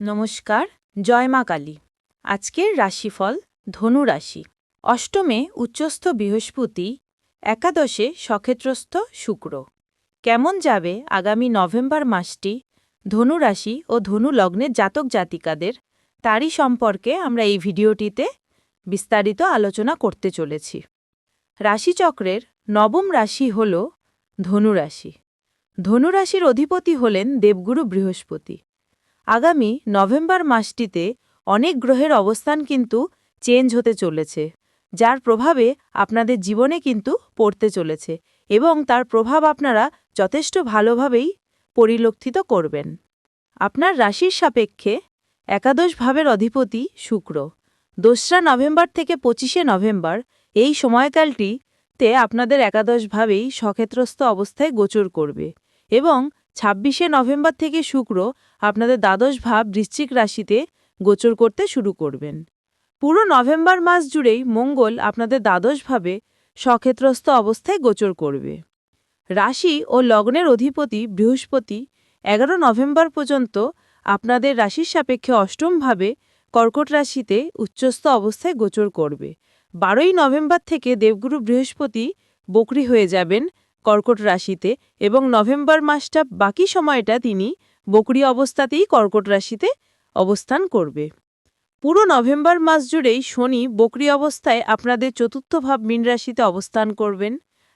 নমস্কার, জয় মা কালী। আজকের রাশিফল ধনু রাশি। অষ্টমে উচ্চস্থ বৃহস্পতি, একাদশে সক্ষেত্রস্থ শুক্র। কেমন যাবে আগামী নভেম্বর মাসটি? ধনু রাশি ও ধনু লগ্নের জাতক জাতিকাদের তারই সম্পর্কে আমরা এই ভিডিওটিতে বিস্তারিত আলোচনা করতে চলেছি। রাশিচক্রের নবম রাশি হল ধনু রাশি। ধনু রাশির অধিপতি হলেন দেবগুরু বৃহস্পতি। আগামী নভেম্বর মাসটিতে অনেক গ্রহের অবস্থান কিন্তু চেঞ্জ হতে চলেছে, যার প্রভাবে আপনাদের জীবনে কিন্তু পড়তে চলেছে এবং তার প্রভাব আপনারা যথেষ্ট ভালোভাবেই পরিলক্ষিত করবেন। আপনার রাশির সাপেক্ষে একাদশ ভাবের অধিপতি শুক্র। দোসরা নভেম্বর থেকে পঁচিশে নভেম্বর এই সময়কালটিতে আপনাদের একাদশভাবেই সক্ষেত্রস্থ অবস্থায় গোচর করবে এবং ছাব্বিশে নভেম্বর থেকে শুক্র আপনাদের দ্বাদশ ভাব বৃশ্চিক রাশিতে গোচর করতে শুরু করবেন। পুরো নভেম্বর মাস জুড়েই মঙ্গল আপনাদের দ্বাদশভাবে সক্ষেত্রস্থ অবস্থায় গোচর করবে। রাশি ও লগ্নের অধিপতি বৃহস্পতি এগারো নভেম্বর পর্যন্ত আপনাদের রাশির সাপেক্ষে অষ্টমভাবে কর্কট রাশিতে উচ্চস্থ অবস্থায় গোচর করবে। বারোই নভেম্বর থেকে দেবগুরু বৃহস্পতি বকরি হয়ে যাবেন কর্কট রাশিতে এবং নভেম্বর মাসটা বাকি সময়টা তিনি বকরি অবস্থাতেই কর্কট রাশিতে অবস্থান করবে। পুরো নভেম্বর মাস জুড়েই শনি বকরি অবস্থায় আপনাদের চতুর্থ ভাব মীন রাশিতে অবস্থান করবেন।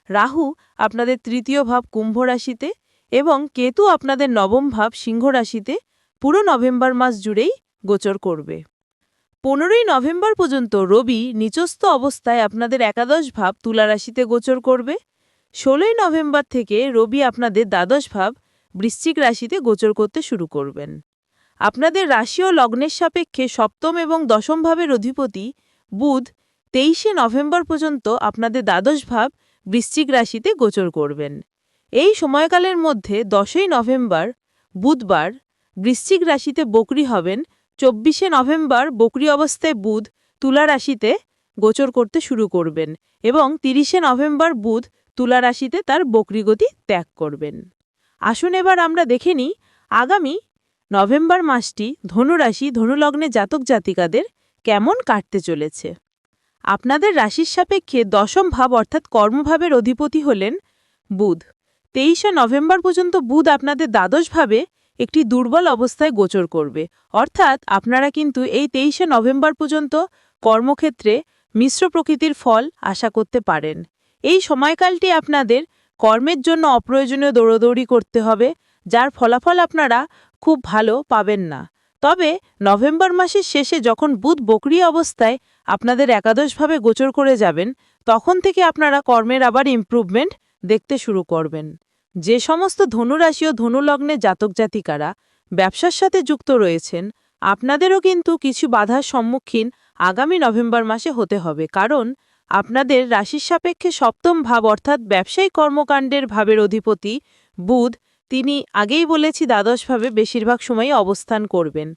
রাহু আপনাদের তৃতীয় ভাব কুম্ভ রাশিতে এবং কেতু আপনাদের নবম ভাব সিংহ রাশিতে পুরো নভেম্বর মাস জুড়েই গোচর করবে। পনেরোই নভেম্বর পর্যন্ত রবি নিচস্থ অবস্থায় আপনাদের একাদশ ভাব তুলা রাশিতে গোচর করবে। ষোলোই নভেম্বর থেকে রবি আপনাদের দ্বাদশ ভাব বৃশ্চিক রাশিতে গোচর করতে শুরু করবেন। আপনাদের রাশি ও লগ্নের সাপেক্ষে সপ্তম এবং দশম ভাবের অধিপতি বুধ তেইশে নভেম্বর পর্যন্ত আপনাদের দ্বাদশ ভাব বৃশ্চিক রাশিতে গোচর করবেন। এই সময়কালের মধ্যে দশই নভেম্বর বুধবার বৃশ্চিক রাশিতে বকরি হবেন, চব্বিশে নভেম্বর বকরি অবস্থায় বুধ তুলা রাশিতে গোচর করতে শুরু করবেন এবং তিরিশে নভেম্বর বুধ তুলা রাশিতে তার বকরিগতি ত্যাগ করবেন। আসুন এবার আমরা দেখে নিই, আগামী নভেম্বর মাসটি ধনুরাশি ধনুলগ্নে জাতক জাতিকাদের কেমন কাটতে চলেছে? আপনাদের রাশির সাপেক্ষে দশম ভাব অর্থাৎ কর্মভাবের অধিপতি হলেন বুধ। তেইশে নভেম্বর পর্যন্ত বুধ আপনাদের দ্বাদশভাবে একটি দুর্বল অবস্থায় গোচর করবে। অর্থাৎ আপনারা কিন্তু এই তেইশে নভেম্বর পর্যন্ত কর্মক্ষেত্রে মিশ্র প্রকৃতির ফল আশা করতে পারেন। এই সময়কালটি আপনাদের কর্মের জন্য অপ্রয়োজনীয় দৌড়দৌড়ি করতে হবে, যার ফলাফল আপনারা খুব ভালো পাবেন না। তবে নভেম্বর মাসের শেষে যখন বুধ বকরি অবস্থায় আপনাদের একাদশভাবে গোচর করে যাবেন, তখন থেকে আপনারা কর্মের আবার ইমপ্রুভমেন্ট দেখতে শুরু করবেন। যে সমস্ত ধনুরাশি ও ধনুলগ্নে জাতক জাতিকারা ব্যবসার সাথে যুক্ত রয়েছেন, আপনাদেরও কিন্তু কিছু বাধার সম্মুখীন আগামী নভেম্বর মাসে হতে হবে। কারণ আপনাদের রাশির সাপেক্ষে সপ্তম ভাব অর্থাৎ ব্যবসায়ী কর্মকাণ্ডের ভাবের অধিপতি বুধ, তিনি আগেই বলেছি দ্বাদশভাবে বেশিরভাগ সময়ই অবস্থান করবেন।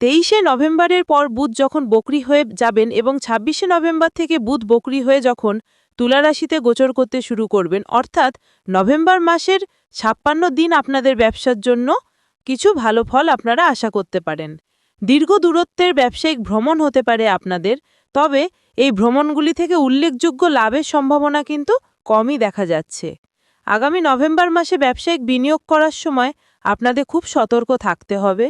তেইশে নভেম্বরের পর বুধ যখন বকরি হয়ে যাবেন এবং ছাব্বিশে নভেম্বর থেকে বুধ বকরি হয়ে যখন তুলারাশিতে গোচর করতে শুরু করবেন, অর্থাৎ নভেম্বর মাসের ছাপ্পান্ন দিন আপনাদের ব্যবসার জন্য কিছু ভালো ফল আপনারা আশা করতে পারেন। দীর্ঘ দূরত্বের ব্যবসায়িক ভ্রমণ হতে পারে আপনাদের, তবে এই ভ্রমণগুলি থেকে উল্লেখযোগ্য লাভের সম্ভাবনা কিন্তু কমই দেখা যাচ্ছে। আগামী নভেম্বর মাসে ব্যবসায়িক বিনিয়োগ করার সময় আপনাদের খুব সতর্ক থাকতে হবে।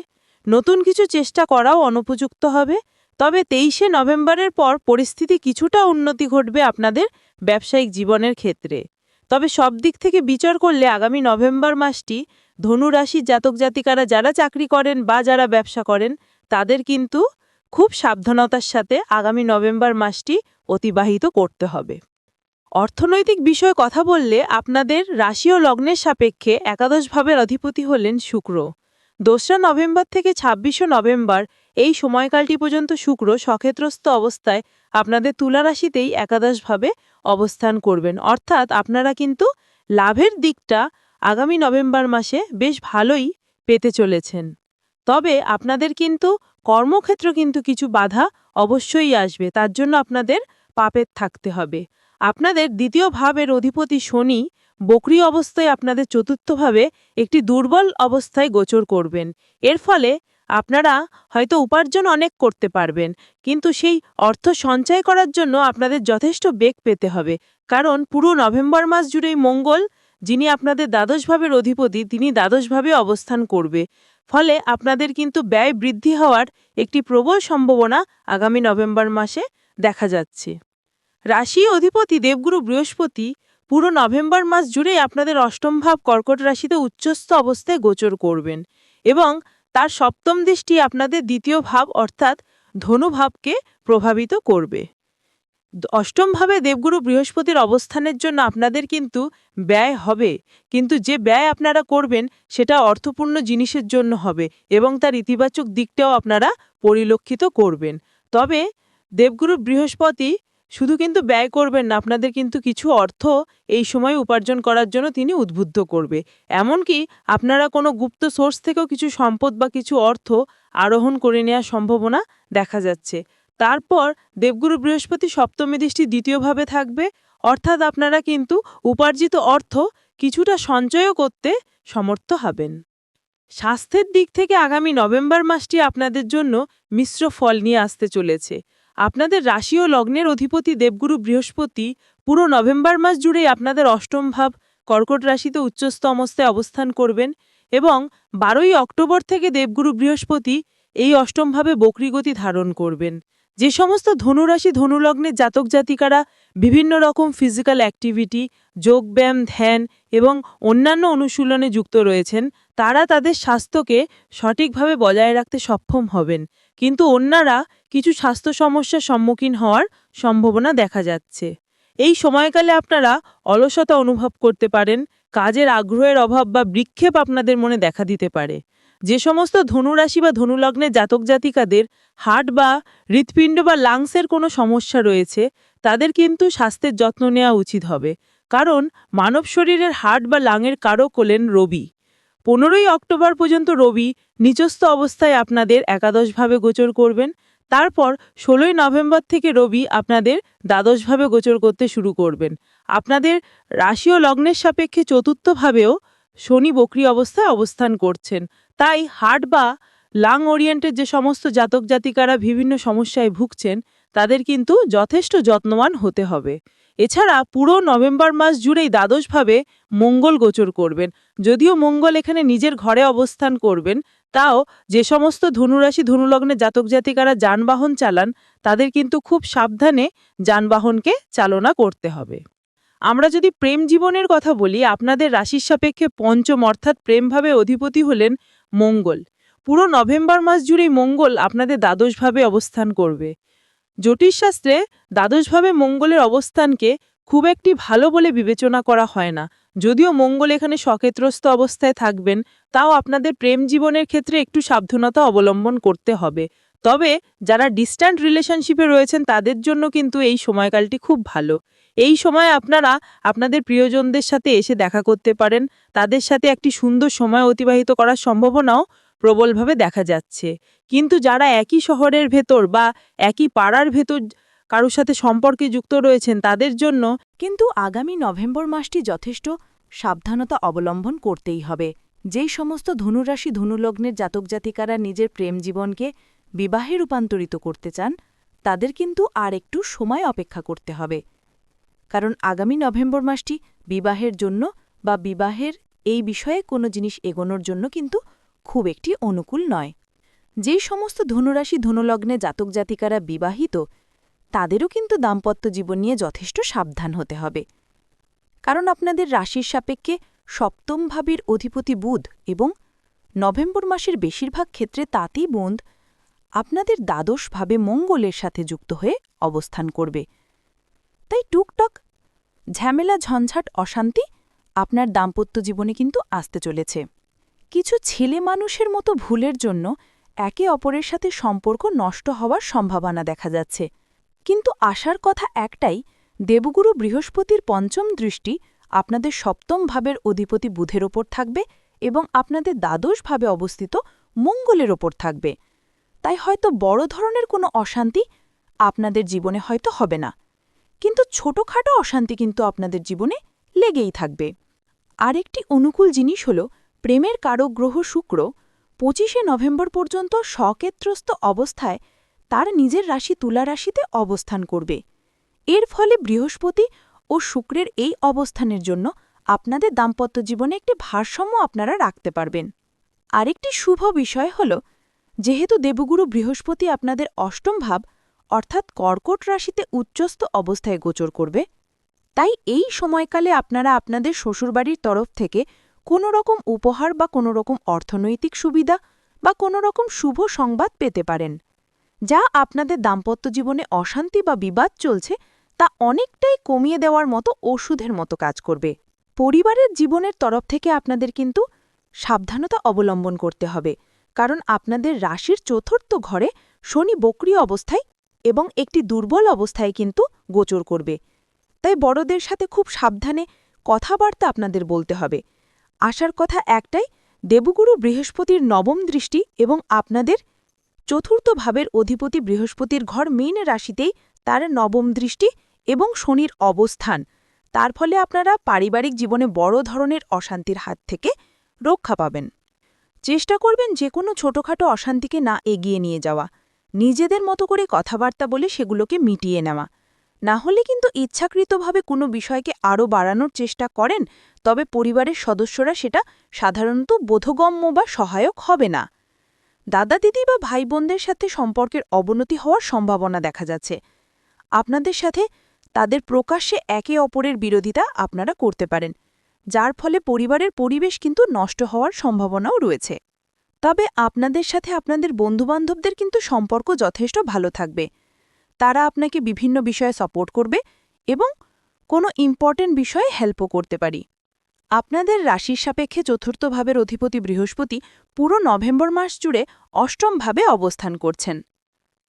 নতুন কিছু চেষ্টা করাও অনুপযুক্ত হবে। তবে তেইশে নভেম্বরের পর পরিস্থিতি কিছুটা উন্নতি ঘটবে আপনাদের ব্যবসায়িক জীবনের ক্ষেত্রে। তবে সব দিক থেকে বিচার করলে আগামী নভেম্বর মাসটি ধনুরাশির জাতক জাতিকারা যারা চাকরি করেন বা যারা ব্যবসা করেন, তাদের কিন্তু খুব সাবধানতার সাথে আগামী নভেম্বর মাসটি অতিবাহিত করতে হবে। অর্থনৈতিক বিষয়ে কথা বললে আপনাদের রাশি ও লগ্নের সাপেক্ষে একাদশ ভাবের অধিপতি হলেন শুক্র। দোসরা নভেম্বর থেকে ছাব্বিশে নভেম্বর এই সময়কালটি পর্যন্ত শুক্র সক্ষেত্রস্থ অবস্থায় আপনাদের তুলা রাশিতেই একাদশভাবে অবস্থান করবেন। অর্থাৎ আপনারা কিন্তু লাভের দিকটা আগামী নভেম্বর মাসে বেশ ভালোই পেতে চলেছেন। তবে আপনাদের কিন্তু কর্মক্ষেত্র কিন্তু কিছু বাধা অবশ্যই আসবে, তার জন্য আপনাদের পাপের থাকতে হবে। আপনাদের দ্বিতীয় ভাবের অধিপতি শনি বকরি অবস্থায় আপনাদের চতুর্থভাবে একটি দুর্বল অবস্থায় গোচর করবেন। এর ফলে আপনারা হয়তো উপার্জন অনেক করতে পারবেন, কিন্তু সেই অর্থ সঞ্চয় করার জন্য আপনাদের যথেষ্ট বেগ পেতে হবে। কারণ পুরো নভেম্বর মাস জুড়েই মঙ্গল, যিনি আপনাদের দ্বাদশভাবের অধিপতি, তিনি দ্বাদশভাবে অবস্থান করবে। ফলে আপনাদের কিন্তু ব্যয় বৃদ্ধি হওয়ার একটি প্রবল সম্ভাবনা আগামী নভেম্বর মাসে দেখা যাচ্ছে। রাশি অধিপতি দেবগুরু বৃহস্পতি পুরো নভেম্বর মাস জুড়েই আপনাদের অষ্টম ভাব কর্কট রাশিতে উচ্চস্থ অবস্থায় গোচর করবেন এবং তার সপ্তম দৃষ্টি আপনাদের দ্বিতীয় ভাব অর্থাৎ ধনুভাবকে প্রভাবিত করবে। দ- অষ্টম ভাবে দেবগুরু বৃহস্পতির অবস্থানের জন্য আপনাদের কিন্তু ব্যয় হবে। কিন্তু যে ব্যয় আপনারা করবেন, সেটা অর্থপূর্ণ জিনিসের জন্য হবে এবং তার ইতিবাচক দিকটাও আপনারা পরিলক্ষিত করবেন। তবে দেবগুরু বৃহস্পতি শুধু কিন্তু ব্যয় করবেন না, আপনাদের কিন্তু কিছু অর্থ এই সময় উপার্জন করার জন্য তিনি উদ্বুদ্ধ করবে। এমনকি আপনারা কোনো গুপ্ত সোর্স থেকেও কিছু সম্পদ বা কিছু অর্থ আরোহণ করে নেওয়ার সম্ভাবনা দেখা যাচ্ছে। তারপর দেবগুরু বৃহস্পতি সপ্তমী দৃষ্টি দ্বিতীয়ভাবে থাকবে। অর্থাৎ আপনারা কিন্তু উপার্জিত অর্থ কিছুটা সঞ্চয়ও করতে সমর্থ হবেন। স্বাস্থ্যের দিক থেকে আগামী নভেম্বর মাসটি আপনাদের জন্য মিশ্র ফল নিয়ে আসতে চলেছে। আপনাদের রাশি ও লগ্নের অধিপতি দেবগুরু বৃহস্পতি পুরো নভেম্বর মাস জুড়েই আপনাদের অষ্টম ভাব কর্কট রাশিতে উচ্চস্থ অবস্থায় অবস্থান করবেন এবং বারোই অক্টোবর থেকে দেবগুরু বৃহস্পতি এই অষ্টমভাবে বক্রীগতি ধারণ করবেন। যে সমস্ত ধনুরাশি ধনুলগ্নের জাতক জাতিকারা বিভিন্ন রকম ফিজিক্যাল অ্যাক্টিভিটি যোগব্যায়াম ধ্যান এবং অন্যান্য অনুশীলনে যুক্ত রয়েছেন, তারা তাদের স্বাস্থ্যকে সঠিকভাবে বজায় রাখতে সক্ষম হবেন। কিন্তু অন্যরা কিছু স্বাস্থ্য সমস্যার সম্মুখীন হওয়ার সম্ভাবনা দেখা যাচ্ছে। এই সময়কালে আপনারা অলসতা অনুভব করতে পারেন, কাজের আগ্রহের অভাব বা বিক্ষেপ আপনাদের মনে দেখা দিতে পারে। যে সমস্ত ধনুরাশি বা ধনুলগ্নের জাতক জাতিকাদের হার্ট বা হৃৎপিণ্ড বা লাংসের কোনো সমস্যা রয়েছে, তাদের কিন্তু স্বাস্থ্যের যত্ন নেওয়া উচিত হবে। কারণ মানব শরীরের হার্ট বা লাঙের কারক হলেন রবি। পনেরোই অক্টোবর পর্যন্ত রবি নিচস্থ অবস্থায় আপনাদের একাদশভাবে গোচর করবেন। তারপর ষোলোই নভেম্বর থেকে রবি আপনাদের দ্বাদশভাবে গোচর করতে শুরু করবেন। আপনাদের রাশি ও লগ্নের সাপেক্ষে চতুর্থভাবেও শনি বকরি অবস্থায় অবস্থান করছেন। তাই হার্ট বা লাং ওরিয়েন্টের যে সমস্ত জাতক জাতিকারা বিভিন্ন সমস্যায় ভুগছেন, তাদের কিন্তু যথেষ্ট যত্নবান হতে হবে। এছাড়া পুরো নভেম্বর মাস জুড়েই দ্বাদশভাবে মঙ্গল গোচর করবেন। যদিও মঙ্গল এখানে নিজের ঘরে অবস্থান করবেন, তাও যে সমস্ত ধনুরাশি ধনুলগ্নে জাতক জাতিকারা যানবাহন চালান, তাদের কিন্তু খুব সাবধানে যানবাহনকে চালনা করতে হবে। আমরা যদি প্রেম জীবনের কথা বলি, আপনাদের রাশির সাপেক্ষে পঞ্চম অর্থাৎ প্রেমভাবে অধিপতি হলেন মঙ্গল। পুরো নভেম্বর মাস জুড়েই মঙ্গল আপনাদের দ্বাদশভাবে অবস্থান করবে। জ্যোতিষশাস্ত্রে দ্বাদশভাবে মঙ্গলের অবস্থানকে খুব একটি ভালো বলে বিবেচনা করা হয় না। যদিও মঙ্গল এখানে সক্ষেত্রস্থ অবস্থায় থাকবেন, তাও আপনাদের প্রেম জীবনের ক্ষেত্রে একটু সাবধানতা অবলম্বন করতে হবে। তবে যারা ডিস্ট্যান্ট রিলেশনশিপে রয়েছেন, তাদের জন্য কিন্তু এই সময়কালটি খুব ভালো। এই সময় আপনারা আপনাদের প্রিয়জনদের সাথে এসে দেখা করতে পারেন। তাদের সাথে একটি সুন্দর সময় অতিবাহিত করার সম্ভাবনাও প্রবলভাবে দেখা যাচ্ছে। কিন্তু যারা একই শহরের ভেতর বা একই পাড়ার ভেতর কারোর সাথে সম্পর্কে যুক্ত রয়েছেন তাদের জন্য, কিন্তু আগামী নভেম্বর মাসটি যথেষ্ট সাবধানতা অবলম্বন করতেই হবে। যেই সমস্ত ধনুরাশি ধনুলগ্নের জাতক জাতিকারা নিজের প্রেম জীবনকে বিবাহে রূপান্তরিত করতে চান, তাদের কিন্তু আর একটু সময় অপেক্ষা করতে হবে। কারণ আগামী নভেম্বর মাসটি বিবাহের জন্য বা বিবাহের এই বিষয়ে কোনো জিনিস এগোনোর জন্য কিন্তু খুব একটি অনুকূল নয়। যেই সমস্ত ধনুরাশি ধনুলগ্নে জাতক জাতিকারা বিবাহিত তাদেরও কিন্তু দাম্পত্য জীবন নিয়ে যথেষ্ট সাবধান হতে হবে। কারণ আপনাদের রাশির সাপেক্ষে সপ্তম ভাবের অধিপতি বুধ এবং নভেম্বর মাসের বেশিরভাগ ক্ষেত্রে তাঁতি বুধ আপনাদের দ্বাদশভাবে মঙ্গলের সাথে যুক্ত হয়ে অবস্থান করবে। তাই টুকটক ঝামেলা, ঝঞ্ঝাট, অশান্তি আপনার দাম্পত্য জীবনে কিন্তু আসতে চলেছে। কিছু ছেলে মানুষের মতো ভুলের জন্য একে অপরের সাথে সম্পর্ক নষ্ট হওয়ার সম্ভাবনা দেখা যাচ্ছে। কিন্তু আশার কথা একটাই, দেবগুরু বৃহস্পতির পঞ্চম দৃষ্টি আপনাদের সপ্তম ভাবের অধিপতি বুধের ওপর থাকবে এবং আপনাদের দ্বাদশভাবে অবস্থিত মঙ্গলের ওপর থাকবে। তাই হয়তো বড় ধরনের কোনো অশান্তি আপনাদের জীবনে হয়তো হবে না। কিন্তু ছোটখাটো অশান্তি কিন্তু আপনাদের জীবনে লেগেই থাকবে। আরেকটি অনুকূল জিনিস হল, প্রেমের কারক গ্রহ শুক্র পঁচিশে নভেম্বর পর্যন্ত সকেত্রস্থ অবস্থায় তার নিজের রাশি তুলা রাশিতে অবস্থান করবে। এর ফলে বৃহস্পতি ও শুক্রের এই অবস্থানের জন্য আপনাদের দাম্পত্য জীবনে একটি ভারসাম্য আপনারা রাখতে পারবেন। আরেকটি শুভ বিষয় হল, যেহেতু দেবগুরু বৃহস্পতি আপনাদের অষ্টম ভাব, অর্থাৎ কর্কট রাশিতে উচ্চস্থ অবস্থায় গোচর করবে, তাই এই সময়কালে আপনারা আপনাদের শ্বশুরবাড়ির তরফ থেকে কোনো রকম উপহার বা কোনো রকম অর্থনৈতিক সুবিধা বা কোনো রকম শুভ সংবাদ পেতে পারেন। যা আপনাদের দাম্পত্য জীবনে অশান্তি বা বিবাদ চলছে, তা অনেকটাই কমিয়ে দেওয়ার মতো ওষুধের মতো কাজ করবে। পরিবারের জীবনের তরফ থেকে আপনাদের কিন্তু সাবধানতা অবলম্বন করতে হবে, কারণ আপনাদের রাশির চতুর্থ ঘরে শনি বক্রিয় অবস্থায় এবং একটি দুর্বল অবস্থায় কিন্তু গোচর করবে। তাই বড়দের সাথে খুব সাবধানে কথাবার্তা আপনাদের বলতে হবে। আসার কথা একটাই, দেবগুরু বৃহস্পতির নবম দৃষ্টি এবং আপনাদের চতুর্থ ভাবের অধিপতি বৃহস্পতির ঘর মীন রাশিতেই তার নবম দৃষ্টি এবং শনির অবস্থান। তার ফলে আপনারা পারিবারিক জীবনে বড় ধরনের অশান্তির হাত থেকে রক্ষা পাবেন। চেষ্টা করবেন যে কোনো ছোটখাটো অশান্তিকে না এগিয়ে নিয়ে যাওয়া। নিজেদের মতো করে কথাবার্তা বলে সেগুলোকে মিটিয়ে নেওয়া। না হলে কিন্তু ইচ্ছাকৃতভাবে কোনো বিষয়কে আরও বাড়ানোর চেষ্টা করেন, তবে পরিবারের সদস্যরা সেটা সাধারণত বোধগম্য বা সহায়ক হবে না। দাদা দিদি বা ভাই বোনদের সাথে সম্পর্কের অবনতি হওয়ার সম্ভাবনা দেখা যাচ্ছে। আপনাদের সাথে তাদের প্রকাশ্যে একে অপরের বিরোধিতা আপনারা করতে পারেন, যার ফলে পরিবারের পরিবেশ কিন্তু নষ্ট হওয়ার সম্ভাবনাও রয়েছে। তবে আপনাদের সাথে আপনাদের বন্ধুবান্ধবদের কিন্তু সম্পর্ক যথেষ্ট ভালো থাকবে। তারা আপনাকে বিভিন্ন বিষয়ে সাপোর্ট করবে এবং কোনো ইম্পর্টেন্ট বিষয়ে হেল্পও করতে পারি। আপনাদের রাশির সাপেক্ষে চতুর্থ ভাবের অধিপতি বৃহস্পতি পুরো নভেম্বর মাস জুড়ে অষ্টমভাবে অবস্থান করছেন।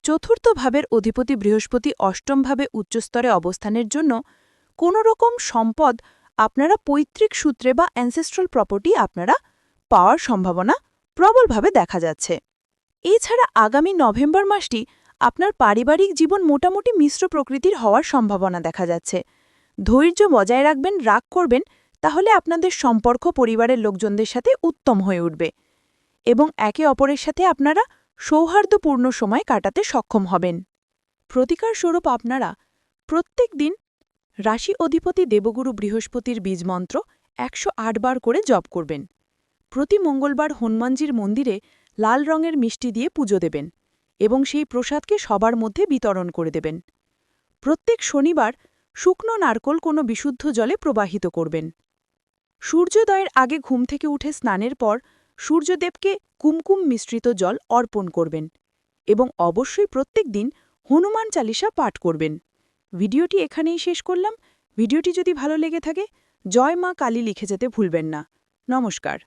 চতুর্থ ভাবের অধিপতি বৃহস্পতি অষ্টমভাবে উচ্চস্তরে অবস্থানের জন্য কোনো রকম সম্পদ আপনারা পৈতৃক সূত্রে বা অ্যানসেস্ট্রাল প্রপার্টি আপনারা পাওয়ার সম্ভাবনা প্রবলভাবে দেখা যাচ্ছে। এছাড়া আগামী নভেম্বর মাসটি আপনার পারিবারিক জীবন মোটামুটি মিশ্র প্রকৃতির হওয়ার সম্ভাবনা দেখা যাচ্ছে। ধৈর্য বজায় রাখবেন, রাগ করবেন তাহলে আপনাদের সম্পর্ক পরিবারের লোকজনদের সাথে উত্তম হয়ে উঠবে এবং একে অপরের সাথে আপনারা সৌহার্দ্যপূর্ণ সময় কাটাতে সক্ষম হবেন। প্রতিকার স্বরূপ আপনারা প্রত্যেক দিন রাশি অধিপতি দেবগুরু বৃহস্পতির বীজমন্ত্র একশো বার করে জপ করবেন। প্রতি মঙ্গলবার হনুমানজির মন্দিরে লাল রঙের মিষ্টি দিয়ে পুজো দেবেন এবং সেই প্রসাদকে সবার মধ্যে বিতরণ করে দেবেন। প্রত্যেক শনিবার শুকনো নারকোল কোনো বিশুদ্ধ জলে প্রবাহিত করবেন। সূর্যোদয়ের আগে ঘুম থেকে উঠে স্নানের পর সূর্যদেবকে কুমকুম মিশ্রিত জল অর্পণ করবেন এবং অবশ্যই প্রত্যেক দিন হনুমান চালিসা পাঠ করবেন। ভিডিওটি এখানেই শেষ করলাম। ভিডিওটি যদি ভালো লেগে থাকে, জয় মা কালী লিখে যেতে ভুলবেন না। নমস্কার।